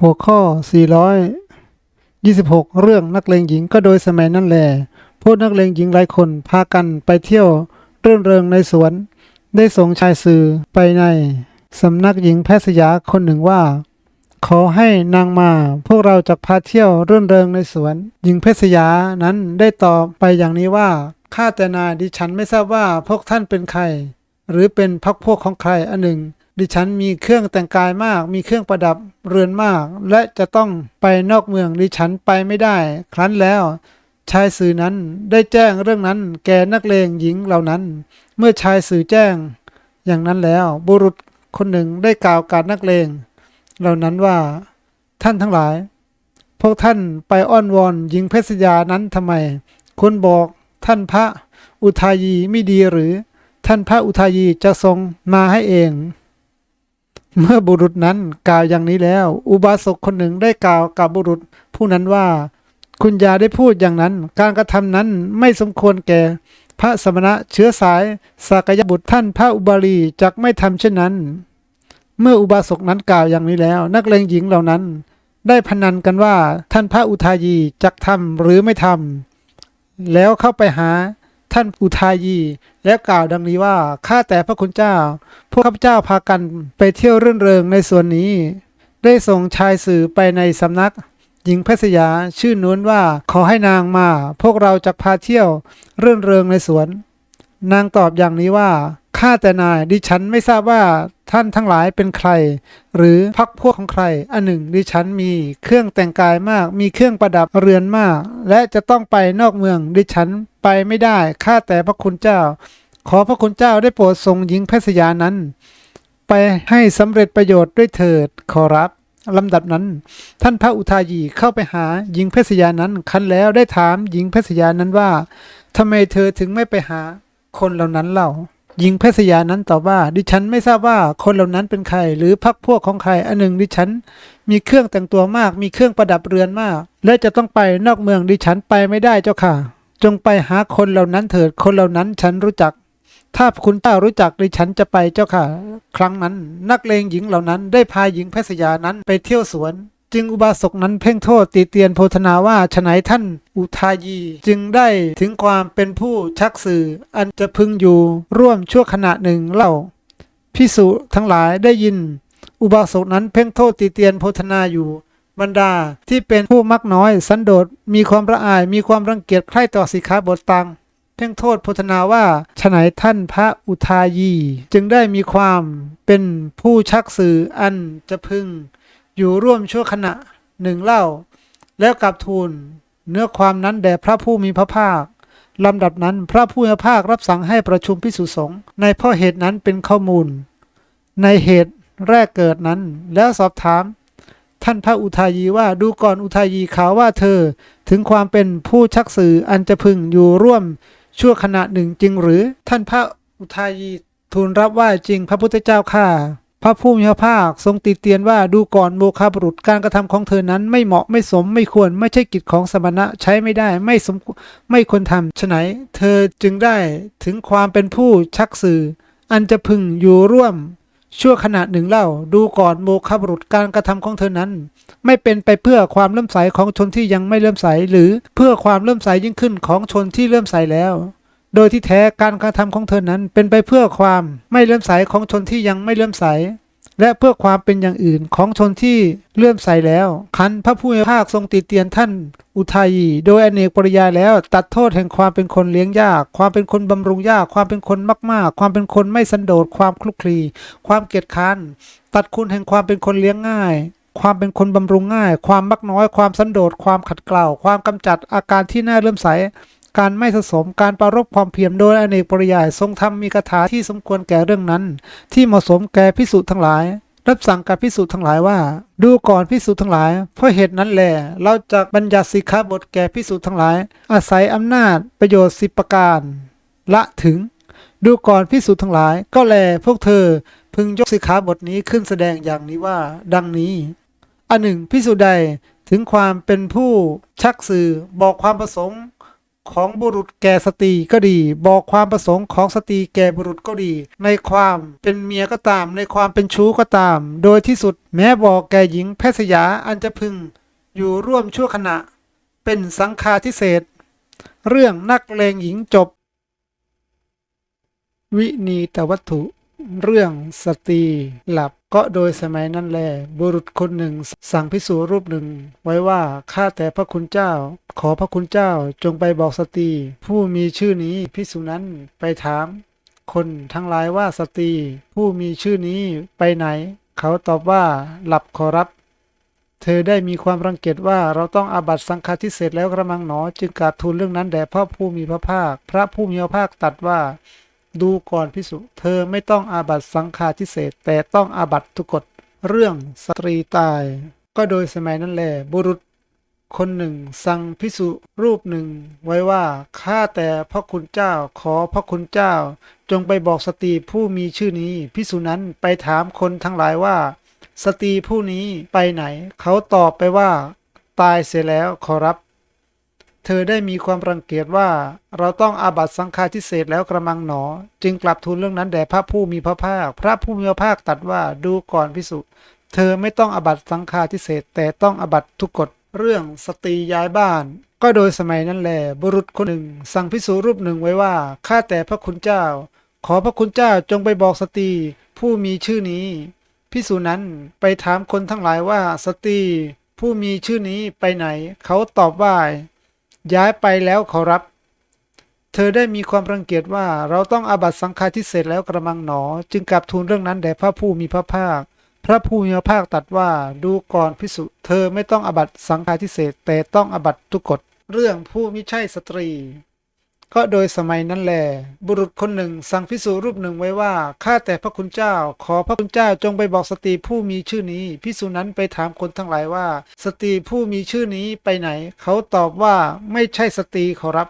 หัวข้อ 426 เรื่องนักเลงหญิงก็โดยสมัยนั้นแหลพวกนักเลงหญิงหลายคนพากันไปเที่ยวเรื่นเริงในสวน ได้ส่งชายสื่อไปในสำนักหญิงแพทย์สยาคนหนึ่งว่า ขอให้นางมา พวกเราจะพาเที่ยวเรื่นเริงในสวน หญิงเพชรสยานั้นได้ตอบไปอย่างนี้ว่าข้าแต่นายดิฉันไม่ทราบว่าพวกท่านเป็นใคร หรือเป็นพักพวกของใครอันหนึ่ง ดิฉันมีเครื่องแต่งกายมาก มีเครื่องประดับเรือนมาก และจะต้องไปนอกเมืองดิฉันไปไม่ได้ ครั้นแล้วชายสื่อนั้นได้แจ้งเรื่องนั้น แก่นักเลงหญิงเหล่านั้น เมื่อชายสื่อแจ้ง อย่างนั้นแล้ว บุรุษคนหนึ่งได้กล่าวกับนักเลง เหล่านั้นว่า ท่านทั้งหลาย พวกท่านไปอ้อนวอนหญิงเพชรยานั้นทำไมคุณบอกท่านพระอุทายีไม่ดีหรือ ท่านพระอุทายีจะทรงมาให้เอง เมื่อบุรุษนั้นกล่าวอย่างนี้แล้ว อุบาสกคนหนึ่งได้กล่าวกับบุรุษผู้นั้นว่า คุณยาได้พูดอย่างนั้น การกระทำนั้นไม่สมควรแก่ พระสมณะเชื้อสายสากยบุตรท่านพระอุบาลีจักไม่ทำเช่นนั้น เมื่ออุบาสกนั้นกล่าวอย่างนี้แล้ว นักเลงหญิงเหล่านั้น ได้พนันกันว่าท่านพระอุทายีจักทำหรือไม่ทำแล้วเข้าไปหา ท่านอุทายี แล้วกล่าวดังนี้ว่าข้าแต่พระคุณเจ้า พวกข้าพเจ้าพากันไปเที่ยวรื่นเริงในส่วนนี้ ได้ส่งชายสื่อไปในสำนัก หญิงเพชรยาชื่อนุ้นว่าขอให้นางมา พวกเราจะพาเที่ยวรื่นเริงในสวน นางตอบอย่างนี้ว่าข้าแต่นายดิฉันไม่ทราบว่า ท่านทั้งหลายเป็นใคร หรือพักพวกของใคร อันหนึ่งดิฉันมีเครื่องแต่งกายมาก มีเครื่องประดับเรือนมาก และจะต้องไปนอกเมือง ดิฉันไปไม่ได้ข้าแต่พระคุณเจ้า ขอพระคุณเจ้าได้โปรดทรงหญิงเพชรยานั้น ไปให้สำเร็จประโยชน์ด้วยเถิดขอรับลำดับนั้น ท่านพระอุทายีเข้าไปหาหญิงเพชรยานั้น คันแล้วได้ถามหญิงเพชรยานั้นว่าทำไมเธอถึงไม่ไปหาคนเหล่านั้นเล่า หญิงเพชรยานั้นตอบว่า ดิฉันไม่ทราบว่าคนเหล่านั้นเป็นใคร หรือพักพวกของใครอันหนึ่งดิฉัน มีเครื่องแต่งตัวมาก มีเครื่องประดับเรือนมาก และจะต้องไปนอกเมืองดิฉันไปไม่ได้เจ้าค่ะ จงไปหาคนเหล่านั้นเถิดคนเหล่านั้นฉันรู้จัก ถ้าคุณเจ้ารู้จักดิฉันจะไปเจ้าค่ะ ครั้งนั้น นักเลงหญิงเหล่านั้นได้พาหญิงเพชรยานั้นไปเที่ยวสวน จึงอุบาสกนั้นเพ่งโทษตีเตียนโพธนาว่าฉนัยท่านอุทายี จึงได้ถึงความเป็นผู้ชักสื่อ อันจะพึงอยู่ร่วมชั่วขณะหนึ่งเล่าพิสุทั้งหลายได้ยิน อุบาสกนั้นเพ่งโทษตีเตียนโพธนาอยู่บรรดาที่เป็นผู้มักน้อยสันโดษมีความละอายมีความรังเกียจใคร่ต่อสิกขาบทตังเพ่งโทษโพธนาว่าฉนัยท่านพระอุทายี จึงได้มีความเป็นผู้ชักสื่ออันจะพึง อยู่ร่วมชั่วขณะหนึ่งเล่า แล้วกลับทูลเนื้อความนั้นแด่พระผู้มีพระภาคลำดับนั้นพระผู้มีพระภาครับสั่งให้ประชุมพิสุสงฆ์ในพราะเหตุนั้นเป็นข้อมูล ในเหตุแรกเกิดนั้น แล้วสอบถาม ท่านพระอุทายีว่าดูก่อนอุทายีข่าวว่าเธอถึงความเป็นผู้ชักสื่ออันจะพึงอยู่ร่วมชั่วขณะหนึ่งจริงหรือ ท่านพระอุทายีทูลรับว่าจริงพระพุทธเจ้าข้า พระผู้มีพระภาคทรงติเตียนว่าดูก่อนโมคาบุรุษการกระทำของเธอนั้นไม่เหมาะไม่สมไม่ควรไม่ใช่กิจของสมณะใช้ไม่ได้ไม่สมไม่ควรทำฉะไหนเธอจึงได้ถึงความเป็นผู้ชักสื่อ อันจะพึงอยู่ร่วม ชั่วขณะหนึ่งเล่า ดูก่อนโมคาบุรุษการกระทำของเธอนั้น ไม่เป็นไปเพื่อความเลื่อมใสของชนที่ยังไม่เลื่อมใส หรือเพื่อความเลื่อมใสยิ่งขึ้นของชนที่เลื่อมใสแล้ว โดยที่แท้การกระทำของเธอนั้นเป็นไปเพื่อความไม่เลื่อมใสของชนที่ยังไม่เลื่อมใส และเพื่อความเป็นอย่างอื่นของชนที่เลื่อมใสแล้ว คันพระผู้มีภาคทรงติเตียนท่านอุทัยโดยอเนกปริยายแล้วตัดโทษแห่งความเป็นคนเลี้ยงยาก ความเป็นคนบำรุงยาก ความเป็นคนมาก ๆ ความเป็นคนไม่สันโดษความคลุกคลี ความเกียจค้านตัดคุณแห่งความเป็นคนเลี้ยงง่ายความเป็นคนบำรุงง่าย ความมักน้อย ความสันโดษ ความขัดเกลา ความกำจัดอาการที่น่าเลื่อมใส การไม่สะสมการประรบความเพียรโดยอเนกปริยายทรงทำมีคาถาที่สมควรแก่เรื่องนั้น ที่เหมาะสมแก่พิสุทั้งหลาย รับสั่งกับพิสุทั้งหลายว่า ดูก่อนพิสุทั้งหลาย เพราะเหตุนั้นแหละเราจะบัญญัติสิกขาบทแก่พิสุทั้งหลาย อาศัยอำนาจประโยชน์สิบประการ ละถึง ดูก่อนพิสุทั้งหลาย ก็แลพวกเธอพึงยกสิกขาบทนี้ขึ้นแสดงอย่างนี้ว่า ดังนี้อันหนึ่งพิสุใดถึงความเป็นผู้ชักสื่อบอกความประสงค์ ของบุรุษแก่สตรีก็ดี บอกความประสงค์ของสตรีแก่บุรุษก็ดี ในความเป็นเมียก็ตาม ในความเป็นชู้ก็ตาม โดยที่สุดแม้บอกแก่หญิงแพทย์สยาอันจะพึง อยู่ร่วมชั่วขณะ เป็นสังฆาทิเศษ เรื่องนักเลงหญิงจบ วินีตวัตถุ เรื่องสตรีหลับก็โดยสมัยนั้นแล บุรุษคนหนึ่ง สั่งพิสูรรูปหนึ่ง ไว้ว่าข้าแต่พระคุณเจ้า ขอพระคุณเจ้าจงไปบอกสตรีผู้มีชื่อนี้พิสูนั้นไปถาม คนทั้งหลายว่าสตรีผู้มีชื่อนี้ไปไหน เขาตอบว่าหลับขอรับ เธอได้มีความรังเกียจว่าเราต้องอาบัตสังฆาทิเศษแล้วกระมังหนอ จึงกราบทูลเรื่องนั้นแด่พระผู้มีพระภาค พระผู้มีพระภาคตัดว่า ดูก่อนพิสุเธอไม่ต้องอาบัตสังฆาทิเศษแต่ต้องอาบัตทุกกฎเรื่องสตรีตาย ก็โดยสมัยนั้นแหละบุรุษคนหนึ่ง สั่งพิสุรูปหนึ่ง ไว้ว่าข้าแต่พระคุณเจ้าขอพระคุณเจ้า จงไปบอกสตรีผู้มีชื่อนี้พิสุนั้นไปถามคนทั้งหลายว่า สตรีผู้นี้ไปไหน เขาตอบไปว่า ตายเสียแล้วขอรับ เธอได้มีความรังเกียจว่าเราต้องอาบัตสังฆาทิเศษแล้วกระมังหนอ จึงกลับทูลเรื่องนั้นแด่พระผู้มีพระภาค พระผู้มีพระภาคตรัสว่าดูก่อนพิสุเธอไม่ต้องอาบัตสังฆาทิเศษแต่ต้องอาบัตทุกกฎเรื่องสตรีย้ายบ้าน ก็โดยสมัยนั้นแหละบุรุษคนหนึ่ง สั่งพิสูรูปหนึ่งไว้ว่าข้าแต่พระคุณเจ้า ขอพระคุณเจ้าจงไปบอกสตรีผู้มีชื่อนี้พิสูนั้นไปถามคนทั้งหลายว่าสตรีผู้มีชื่อนี้ไปไหน เขาตอบว่า ย้ายไปแล้วขอรับ เธอได้มีความรังเกียจว่าเราต้องอาบัตสังฆาทิเศษแล้วกระมังหนอ จึงกลับทูลเรื่องนั้นแด่พระผู้มีพระภาค พระผู้มีพระภาคตัดว่าดูก่อนพิสุเธอไม่ต้องอาบัตสังฆาทิเศษแต่ต้องอาบัตทุกกฎเรื่องผู้มิใช่สตรี ก็โดยสมัยนั้นแล บุรุษคนหนึ่งสั่งพิสูรูปหนึ่งไว้ว่าข้าแต่พระคุณเจ้า ขอพระคุณเจ้าจงไปบอกสตรีผู้มีชื่อนี้พิสูนั้นไปถามคนทั้งหลายว่า สตรีผู้มีชื่อนี้ไปไหน เขาตอบว่าไม่ใช่สตรีขอรับ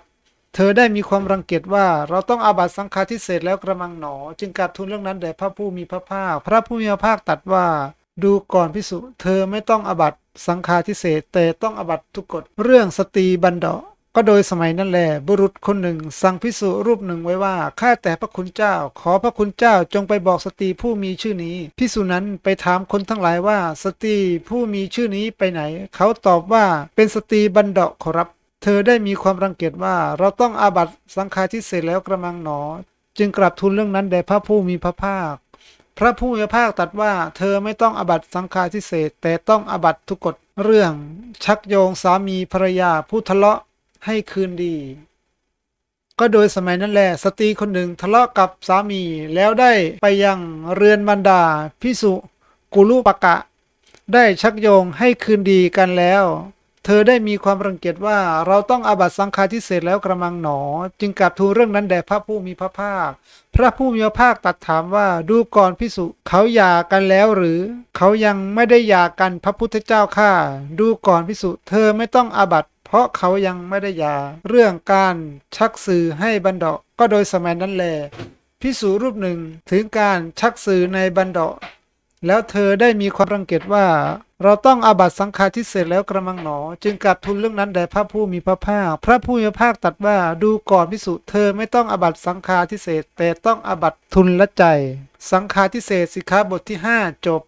เธอได้มีความรังเกียจว่าเราต้องอาบัตสังฆาทิเศษแล้วกระมังหนอ จึงกราบทูลเรื่องนั้นแด่พระผู้มีพระภาค พระผู้มีพระภาคตรัสว่า ดูก่อนพิสุเธอไม่ต้องอาบัตสังฆาทิเศษแต่ต้องอาบัตทุกกฎเรื่องสตรีบันดา ก็โดยสมัยนั้นแหละบุรุษคนหนึ่ง สั่งพิสุรูปหนึ่งไว้ว่าข้าแต่พระคุณเจ้า ขอพระคุณเจ้าจงไปบอกสตรีผู้มีชื่อนี้พิสุนั้นไปถามคนทั้งหลายว่าสตรีผู้มีชื่อนี้ไปไหน เขาตอบว่าเป็นสตรีบันดาะขอรับ เธอได้มีความรังเกียจว่าเราต้องอาบัตสังฆาทิเศษแล้วกระมังหนอ จึงกลับทูลเรื่องนั้นแด่พระผู้มีพระภาค พระผู้มีพระภาคตรัสว่าเธอไม่ต้องอาบัตสังฆาทิเศษแต่ต้องอาบัตทุกกฎเรื่อง ชักโยงสามีภรรยาผู้ทะเลาะ ให้คืนดี ก็โดยสมัยนั้นแหละสตรีคนหนึ่งทะเลาะกับสามีแล้วได้ไปยังเรือนบรรดาพิสุกุลุปะกะ ได้ชักโยงให้คืนดีกันแล้ว เธอได้มีความรังเกียจว่าเราต้องอาบัตสังฆาทิเศษแล้วกระมังหนอ จึงกลับทูลเรื่องนั้นแด่พระผู้มีพระภาค พระผู้มีพระภาคตรัสถามว่าดูก่อนพิสุเขาหย่ากันแล้วหรือ เขายังไม่ได้หย่ากันพระพุทธเจ้าข้าดูก่อนพิสุเธอไม่ต้องอาบัต เพราะเขายังไม่ได้หยา เรื่องการชักสื่อให้บันดาก็โดยสมัยนั้นแลพิสุรูปหนึ่งถึงการชักสื่อในบันดาแล้วเธอได้มีความรังเกียจว่า เราต้องอาบัตสังฆาทิเศษแล้วกระมังหนอ จึงกลับทูลเรื่องนั้นแด่พระผู้มีพระภาค พระผู้มีพระภาคตรัสว่าดูก่อนพิสุเธอไม่ต้องอาบัตสังฆาทิเศษแต่ต้องอาบัตทุนละใจ สังฆาทิเศษสิกขาบทที่ 5 จบ